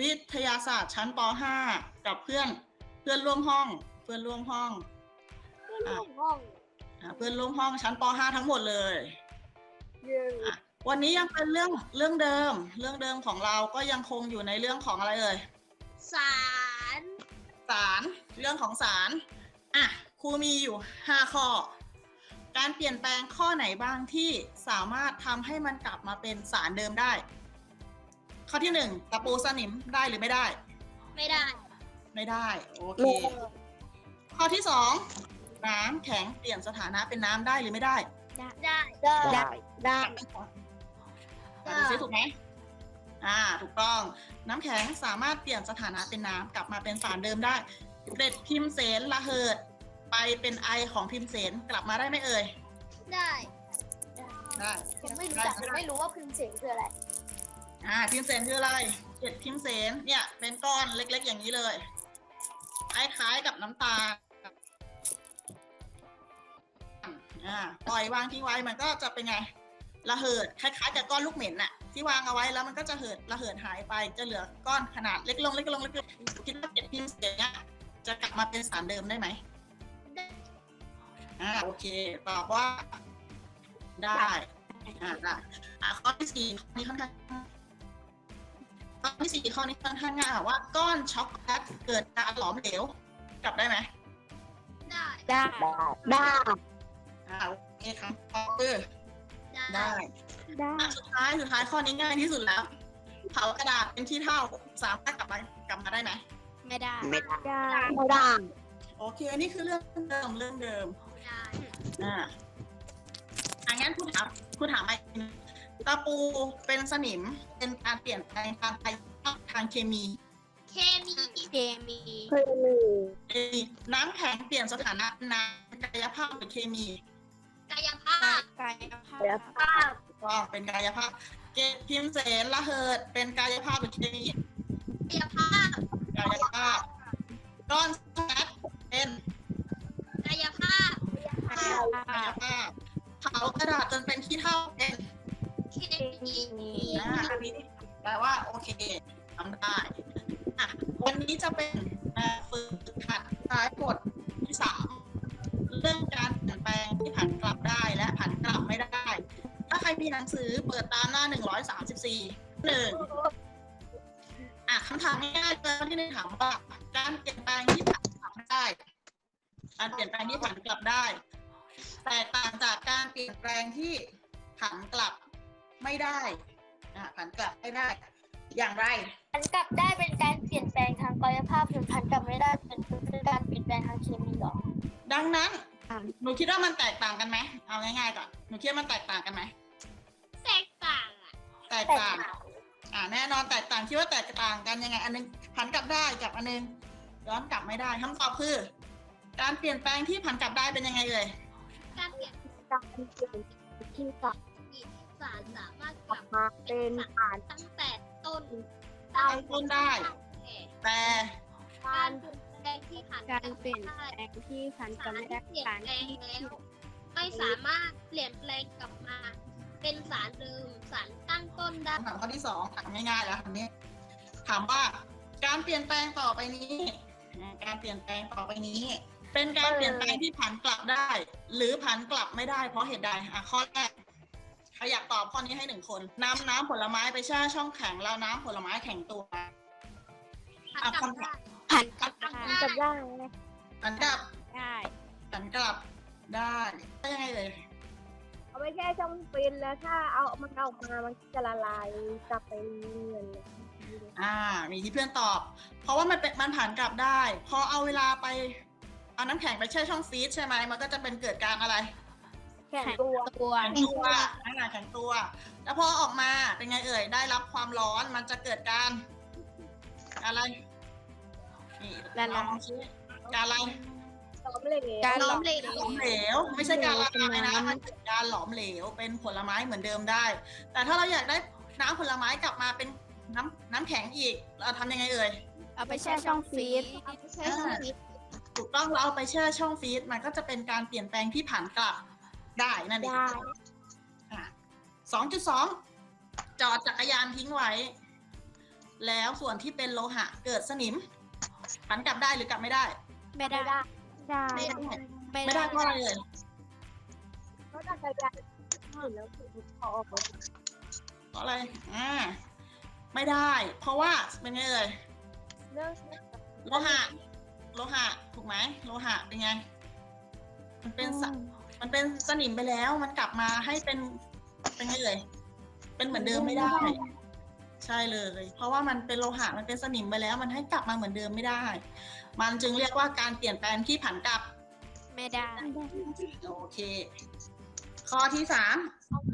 วิทยาศาสตร์ชั้นป .5 กับเพื่อนเพื่อนร่วมห้อง เพื่อนร่วมห้องเพื่อนร่วมห้องอ่าเพื่อนร่วมห้องชั้นป .5 ทั้งหมดเลยเย้อะวันนี้ยังเป็นเรื่องเรื่องเดิม เรื่องเดิมของเราก็ยังคงอยู่ในเรื่องของอะไรเอ่ย สารสารเรื่องของสารอะครูมีอยู่ 5 ข้อ การเปลี่ยนแปลงข้อไหนบ้างที่สามารถทำให้มันกลับมาเป็นสารเดิมได้ ข้อที่หนึ่งตะปูสนิมได้หรือไม่ได้ ไม่ได้ ไม่ได้ โอเค ข้อที่สองน้ำแข็งเปลี่ยนสถานะเป็นน้ำได้หรือไม่ได้ได้ ได้ได้ได้อะดูซิถูกไหมอ่า ถูกต้อง น้ำแข็งสามารถเปลี่ยนสถานะเป็นน้ำกลับมาเป็นสารเดิมได้ เกล็ดพิมเสนระเหิด ไปเป็นไอของพิมเสนกลับมาได้ไหมเอ่ย ได้ ได้ ยังไม่รู้จักยังไม่รู้ว่าพิมพ์เสียงคืออะไร อ่าพิมเสนคืออะไรเกล็ดพิมเสนเนี่ย เป็นก้อนเล็กๆอย่างนี้เลยคล้ายๆกับน้ำตาลอ่าปล่อยวางทิ้งไว้มันก็จะเป็นไง ระเหิดคล้ายๆกับก้อนลูกเหม็นน่ะ ที่วางเอาไว้แล้วมันก็จะเหิดระเหิดหายไปจะเหลือก้อนขนาดเล็กลงเล็กลงเล็กลงคิดว่าเกล็ดพิมเสนเนี่ยจะกลับมาเป็นสารเดิมได้ไหมอ่าโอเคตอบว่าได้อ่าได้อ่าข้อที่สี่ข้อนี้ค่อนข้าง ข้อที่สี่ข้อนี้ค่อนข้างง่ายค่ะว่าก้อนช็อกโกแลตเกิดการหลอมเหลวกลับได้ไหมได้ได้ได้อ่าโอเคครับตอบคือได้ได้อะสุดท้ายสุดท้ายข้อนี้ง่ายที่สุดแล้ว เผากระดาษเป็นที่เท่าสามารถกลับมากลับมาได้ไหมไม่ได้ไม่ได้ได้ไม่ได้โอเคอันนี้คือเรื่องเดิมเรื่องเดิมได้อ่าอะงั้นคุณถามคุณถามไป ตะปูเป็นสนิมเป็นการเปลี่ยนแปลงทางกายภาพทางเคมี เคมีเคมีเคยมีเอ่อน้ำแข็งเปลี่ยนสถานะเป็นน้ำกายภาพหรือเคมี กายภาพกายภากายพภาพก็เป็นกายภาพ เกล็ดพิมพ์เสนระเหิด เป็นกายภาพหรือเคมีกายภาพกายภาพก้อนแฟตเป็นกายภาพกายกาภายพภาพเผากระดาษจนเป็นขี้เท่าเป็นเคมี อ่าอันนี้แปลว่าโอเคทำได้อะวันนี้จะเป็นฝึกหัดท้ายบทที่สามเรื่องการเปลี่ยนแปลงที่ผันกลับได้และผันกลับไม่ได้ ถ้าใครมีหนังสือเปิดตามหน้าหนึ่งอะคำถามง่ายๆเลยที่หนึ่งถามว่า การเปลี่ยนแปลงที่ผันกลับได้ การเปลี่ยนแปลงที่ผันกลับได้แตกต่างจากการเปลี่ยนแปลงที่ผันกลับ ไม่ได้อะผันกลับไม่ได้ อย่างไร ผันกลับได้เป็นการเปลี่ยนแปลงทางกายภาพส่วนผันกลับไม่ได้เป็นการเปลี่ยนแปลงทางเคมีหรอ ดังนั้น หนูคิดว่ามันแตกต่างกันไหมเอาง่ายๆก่อนหนูคิดว่ามันแตกต่างกันไหมแตกต่างอะแตกต่าง อ่าแน่นอนแตกต่างคิดว่าแตกต่างกันยังไง อันนึงผันกลับได้กับอันนึงย้อนกลับไม่ได้คำตอบคือ การเปลี่ยนแปลงที่ผันกลับได้เป็นยังไงเลยการเปลี่ยนการเปลี่ยนที่กลับ สารสามารถกกลัลับบมาเป็นสารตั้งแต่ต้นตั้งต้นได้ แต่การเปลี่ยนแปลงที่ผ่านการเปลี่ยนแปลงที่ผันกลับไม่ได้เปลี่ยนสารแปลงที่แล้วไม่สามารถเปลี่ยนแปลงกลับมา เป็นสารเดิมสารตั้งต้นได้คำถามข้อที่สองถามง่ายๆแล้วคำนี้ถามว่าการเปลี่ยนแปลงต่อไปนี้อ่าการเปลี่ยนแปลงต่อไปนี้ เป็นการเปลี่ยนแปลงที่ผันกลับได้ หรือผันกลับไม่ได้ เพราะเหตุใดอะข้อแรก ใครอยากตอบข้อนี้ให้หนึ่งคนนำน้ำผลไม้ไปแช่ช่องแข็งแล้วน้ำผลไม้แข็งตัวผันกลับได้ผันกลับผันได้กลับได้ผันกลับได้ผันกลับได้ได้ยังไงเลยเอาไปแค่ช่องฟินแล้วถ้าเอามันเอาออกมามันจะละลายกลับไปเงินเลยอ่า มีที่เพื่อนตอบ เพราะว่ามันเป็นมันผ่านกลับได้ พอเอาเวลาไป เอาน้ำแข็งไปแช่ช่องฟรีซใช่ไหมมันก็จะเป็นเกิดการอะไร แข็งตัวตัวแข็งตัวนั่นแหละแข็งตัว แล้วพอออกมาเป็นไงเอ่ย ได้รับความร้อนมันจะเกิดการ อะไร นี่ละลายลองชี้การอะไรล้อมเหลวการล้อมเหลหลวอมเหลว ไม่ใช่การละลายนะน้ำมันเกิดการหลอมเหลว เป็นผลไม้เหมือนเดิมได้ แต่ถ้าเราอยากได้น้ำผลไม้กลับมาเป็นน้ำน้ำแข็งอีก เราทำยังไงเอ่ย เอาไปแช่ช่องฟรีซเอาไปใช้ชีวิตถูกต้องเราเอาไปแช่ช่องฟรีซมันก็จะเป็นการเปลี่ยนแปลงที่ผ่านกลับ ได้นั่นเองได้ สองจุดสองจอดจักรยานทิ้งไว้ แล้วส่วนที่เป็นโลหะเกิดสนิมผันกลับได้หรือกลับไม่ได้ ไม่ได้ ได้ได้ไม่ได้ไม่ไม่ได้เพราะอะไรเลยเพราะจักรยานเห็นแล้วคือพอออกมาเพราะอะไรอ่าไม่ได้ เพราะว่าเป็นไงเอ่ยเรื่องโลหะ โลหะถูกไหมโลหะเป็นไง มันเป็นสะ มันเป็นสนิมไปแล้ว มันกลับมาให้เป็นเป็นไงเอ่ยเป็นเหมือนเดิมไม่ได้ ใช่เลย เพราะว่ามันเป็นโลหะมันเป็นสนิมไปแล้ว มันให้กลับมาเหมือนเดิมไม่ได้ มันจึงเรียกว่าการเปลี่ยนแปลงที่ผันกลับไม่ได้ โอเค ข้อที่สาม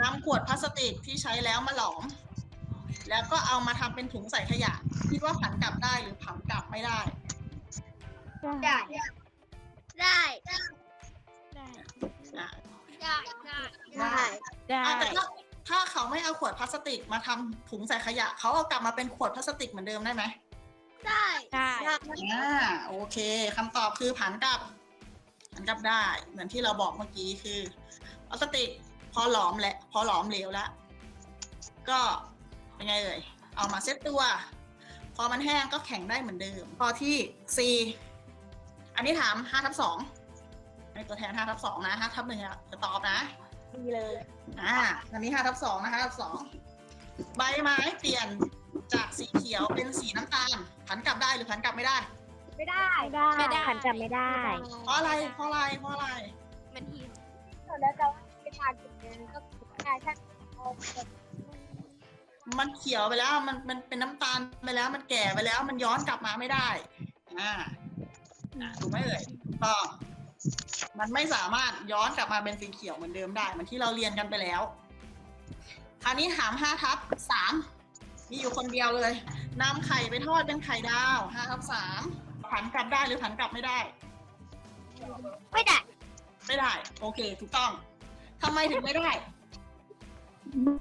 นำขวดพลาสติกที่ใช้แล้วมาหลอม แล้วก็เอามาทำเป็นถุงใส่ขยะ คิดว่าผันกลับได้หรือผันกลับไม่ได้ ได้ ได้ได้ อะได้ได้ได้ได้อะแต่ถ้าถ้าเขาไม่เอาขวดพลาสติกมาทำถุงใส่ขยะ เขาเอากลับมาเป็นขวดพลาสติกเหมือนเดิมได้ไหมได้ได้อ่าโอเคคำตอบคือผันกลับผันกลับได้ เหมือนที่เราบอกเมื่อกี้คือพลาสติกพอหลอมและ พอหลอมเหลวแล้ว ก็เป็นไงเอ่ยเอามาเซ็ตตัว พอมันแห้งก็แข็งได้เหมือนเดิม พอที่ C อันนี้ถาม5ทับ2 ในตัวแทน5ทับ2นะ5ทับหนึ่งอะจะตอบนะ ดีเลย อ่า อันนี้5ทับ2นะคะทับ2ใบไม้เปลี่ยนจากสีเขียวเป็นสีน้ำตาลผันกลับได้หรือผันกลับไม่ได้ ไม่ได้ไม่ได้ ขันจำไม่ได้เพราะอะไรเพราะอะไรเพราะอะไร มันหิวแล้วจะว่าไปทานจุดนั้นก็ได้ถ้าเอาแบบมันเขียวไปแล้วมันมันเป็นน้ำตาลไปแล้ว มันแก่ไปแล้ว มันย้อนกลับมาไม่ได้ อ่าอะถูกไหมเอ่ยถูกต้อง มันไม่สามารถย้อนกลับมาเป็นสีเขียวเหมือนเดิมได้เหมือนที่เราเรียนกันไปแล้ว คราวนี้ถามห้าทับสามมีอยู่คนเดียวเลยนำไข่ไปทอดเป็นไข่ดาวห้าทับสามผันกลับได้หรือผันกลับไม่ได้ ไม่ได้ ไม่ได้ โอเค ถูกต้องทำไมถึงไม่ได้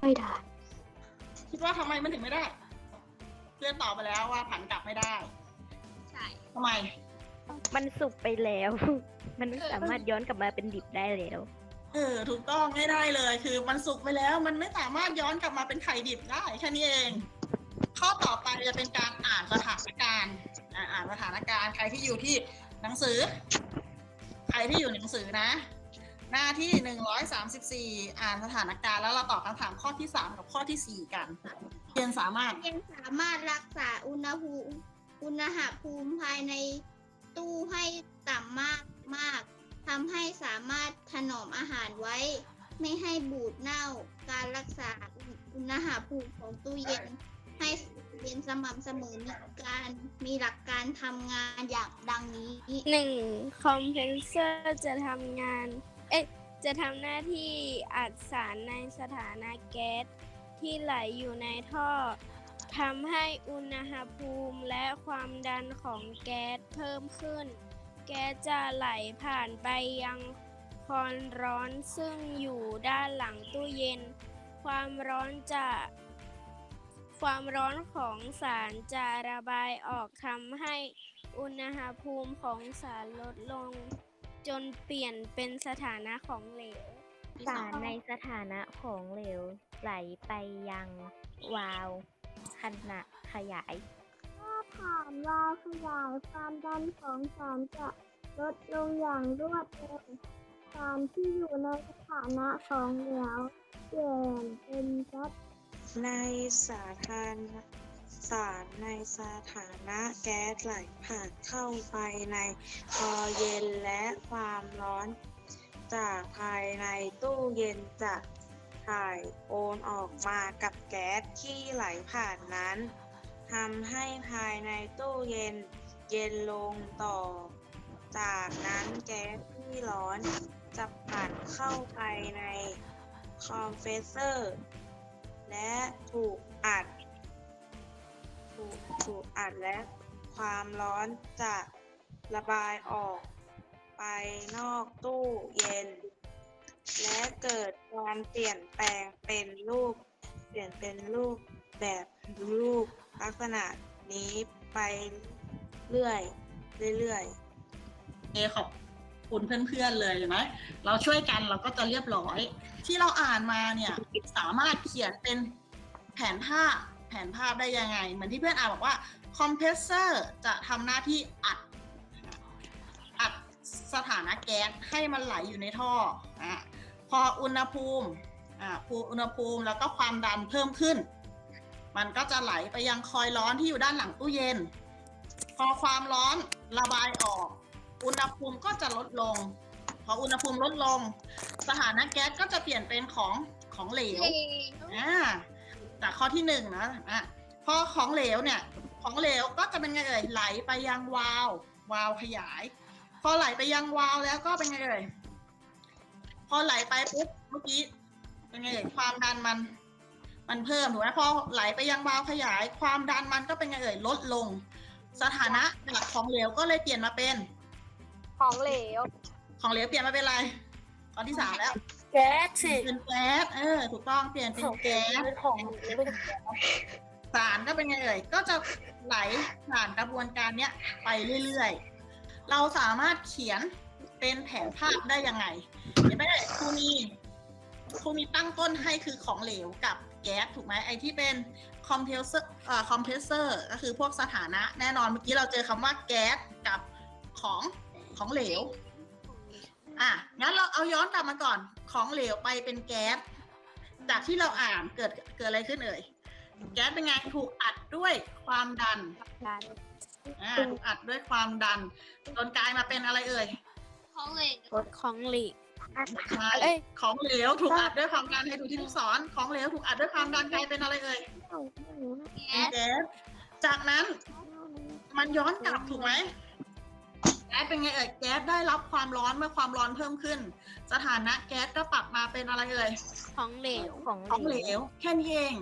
ไม่ได้ คิดว่าทำไมมันถึงไม่ได้ เพื่อนตอบไปแล้วว่าผันกลับไม่ได้ ใช่ทำไม มันสุกไปแล้ว มันไม่สามารถย้อนกลับมาเป็นดิบได้แล้ว เออ ถูกต้องไม่ได้เลย คือมันสุกไปแล้ว มันไม่สามารถย้อนกลับมาเป็นไข่ดิบได้แค่นี้เอง ข้อต่อไปจะเป็นการอ่านสถานการณ์อ่าอ่านสถานการณ์ใครที่อยู่ที่หนังสือ ใครที่อยู่หนังสือนะ หน้าที่หนึ่งร้อยสามสิบสี่อ่านสถานการณ์แล้วเราตอบคำถามข้อที่สามกับข้อที่สี่กันเรียนสามารถยังสามารถรักษาอุณหภูมิอุณหภูมิภายใน ตู้ให้ต่ำมากมากทำให้สามารถถนอมอาหารไว้ ไม่ให้บูดเน่า การรักษาอุณหภูมิของตู้เย็น ให้เย็นสม่ำเสมอมีการมีหลักการทำงานอย่างดังนี้หนึ่งคอมเพนเซอร์จะทำงาน เอ๊ะ จะทำหน้าที่อัดสารในสถานะแก๊สที่ไหลอยู่ในท่อ ทำให้อุณหภูมิและความดันของแก๊สเพิ่มขึ้น แก๊สจะไหลผ่านไปยังความร้อนซึ่งอยู่ด้านหลังตู้เย็น ความร้อนจะ ความร้อนของสารจะระบายออกทำให้อุณหภูมิของสารลดลง จนเปลี่ยนเป็นสถานะของเหลว สารในสถานะของเหลวไหลไปยังวาล์ว ขณะขยายถามว่าขยายความดันของสารจะลดลงอย่างรวดเร็วสารที่อยู่ในสถานะของเหลวเปลี่ยนเป็นแก๊สในสาธารณสารในสถานะแก๊สไหลผ่านเข้าไปในคอเย็นและความร้อน จากภายในตู้เย็นจะ ถ่ายโอนออกมากับแก๊สที่ไหลผ่านนั้นทำให้ภายในตู้เย็นเย็นลงต่อ จากนั้นแก๊สที่ร้อนจะผ่านเข้าไปในคอมเพรสเซอร์ และถูกอัด ถูกถูกอัดและความร้อนจะระบายออกไปนอกตู้เย็น และเกิดการเปลี่ยนแปลงเป็นรูป เปลี่ยนเป็นรูปแบบรูปลักษณะนี้ไปเรื่อยเรื่อยเอขอบคุณเพื่อนๆเลยเห็นไหมเราช่วยกันเราก็จะเรียบร้อย ที่เราอ่านมาเนี่ยสามารถเขียนเป็นแผนภาพแผนภาพได้ยังไง เหมือนที่เพื่อนอ่านบอกว่าคอมเพรสเซอร์จะทำหน้าที่อัด อัดสถานะแก๊สให้มันไหลอยู่ในท่ออะ พออุณหภูมิอ่าภูอุณหภูมิแล้วก็ความดันเพิ่มขึ้น มันก็จะไหลไปยังคอยล์ร้อนที่อยู่ด้านหลังตู้เย็น พอความร้อนระบายออก อุณหภูมิก็จะลดลง พออุณหภูมิลดลง สถานะแก๊สก็จะเปลี่ยนเป็นของของเหลวอ่าจากข้อที่หนึ่งนะอะพอของเหลวเนี่ยของเหลวก็จะเป็นไงเอ่ยไหลไปยังวาล์ววาล์วขยาย พอไหลไปยังวาล์วแล้วก็เป็นไงเอ่ย พอไหลไปปุ๊บเมื่อกี้เป็นไงเอ่ยความดันมัน มันเพิ่มถูกไหมพอไหลไปยังวาล์วขยาย ความดันมันก็เป็นไงเอ่ยลดลง สถานะจากของเหลวก็เลยเปลี่ยนมาเป็น ของเหลว ของเหลวเปลี่ยนมาเป็นอะไรข้อที่สามแล้วแก๊สสิเป็นแก๊สเออ ถูกต้องเปลี่ยนเป็นแก๊สของสารก็เป็นไงเอ่ยก็จะไหลผ่านกระบวนการเนี้ยไปเรื่อยๆ เราสามารถเขียน เป็นแผนภาพได้ยังไงเห็นไหมเอ่ยครูมีครูมีตั้งต้นให้คือของเหลวกับแก๊สถูกไหมไอที่เป็นคอมเพรสเซอร์เอ่อคอมเพรสเซอร์ก็คือพวกสถานะแน่นอนเมื่อกี้เราเจอคำว่าแก๊สกับของของเหลวอะงั้นเราเอาย้อนกลับมาก่อน ของเหลวไปเป็นแก๊สจากที่เราอ่านเกิดเกิดอะไรขึ้นเอ่ยแก๊สเป็นไงถูกอัดด้วยความดันดันอ่าถูกอัดด้วยความดันจนกลายมาเป็นอะไรเอ่ย ของเหลวของหลีกใช่เอ้ยของเหลวถูกอัดด้วยความดันให้ดูที่ลูกศรของเหลวถูกอัดด้วยความดันกลายเป็นอะไรเอ่ยแก๊เป็นสแก๊สจากนั้น มันย้อนกลับถูกไหมแก๊สเป็นไงเอ่ยแก๊สได้รับความร้อนเมื่อความร้อนเพิ่มขึ้น สถานะแก๊สก็ปรับมาเป็นอะไรเอ่ยของเหลวของของเหลว แค่นี้เอง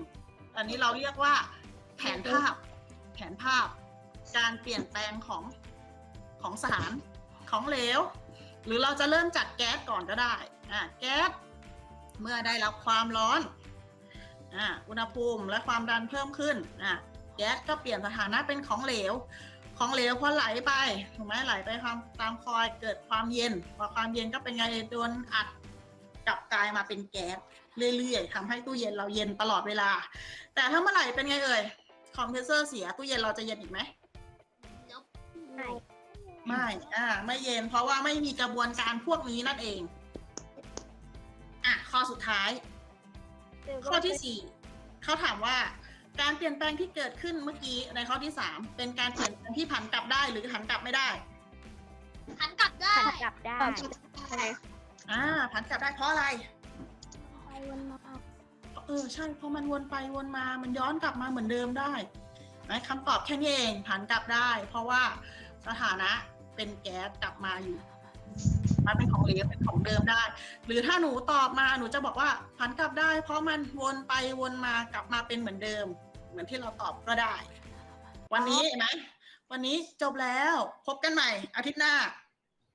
อันนี้เราเรียกว่า แผนภาพ แผนภาพ การเปลี่ยนแปลงของของสารของเหลว หรือเราจะเริ่มจากแก๊สก่อนก็ได้อ่าแก๊สเมื่อได้รับความร้อนอ่าอุณหภูมิและความดันเพิ่มขึ้นอ่าแก๊สก็เปลี่ยนสถานะเป็นของเหลว ของเหลวพอไหลไปถูกไหมไหลไปความตามคอยเกิดความเย็นพอความเย็นก็เป็นไงโดนอัดกลับกลายมาเป็นแก๊สเรื่อยๆทำให้ตู้เย็นเราเย็นตลอดเวลา แต่ถ้าเมื่อไหร่เป็นไงเอ่ยคอมเพรสเซอร์เสียตู้เย็นเราจะเย็นอีกไหมไม่ ไม่อ่าไม่เย็น เพราะว่าไม่มีกระบวนการพวกนี้นั่นเอง อะ ข้อสุดท้าย ข้อที่สี่เขาถามว่า การเปลี่ยนแปลงที่เกิดขึ้นเมื่อกี้ในข้อที่สามเป็นการเปลี่ยนแปลงที่ผันกลับได้หรือผันกลับไม่ได้หันกลับได้ผันกลับได้อ่าผันกลับได้เพราะอะไรไปวนมาเออใช่เพราะมันวนไปวนมามันย้อนกลับมาเหมือนเดิมได้นะคำตอบแค่นี้เองผันกลับได้ เพราะว่าสถานะ เป็นแก๊สกลับมาอยู่ มันเป็นของเหลวเป็นของเดิมได้ หรือถ้าหนูตอบมาหนูจะบอกว่าผันกลับได้ เพราะมันวนไปวนมากลับมาเป็นเหมือนเดิม เหมือนที่เราตอบก็ได้ วันนี้เห็นไหมวันนี้จบแล้วพบกันใหม่อาทิตย์หน้า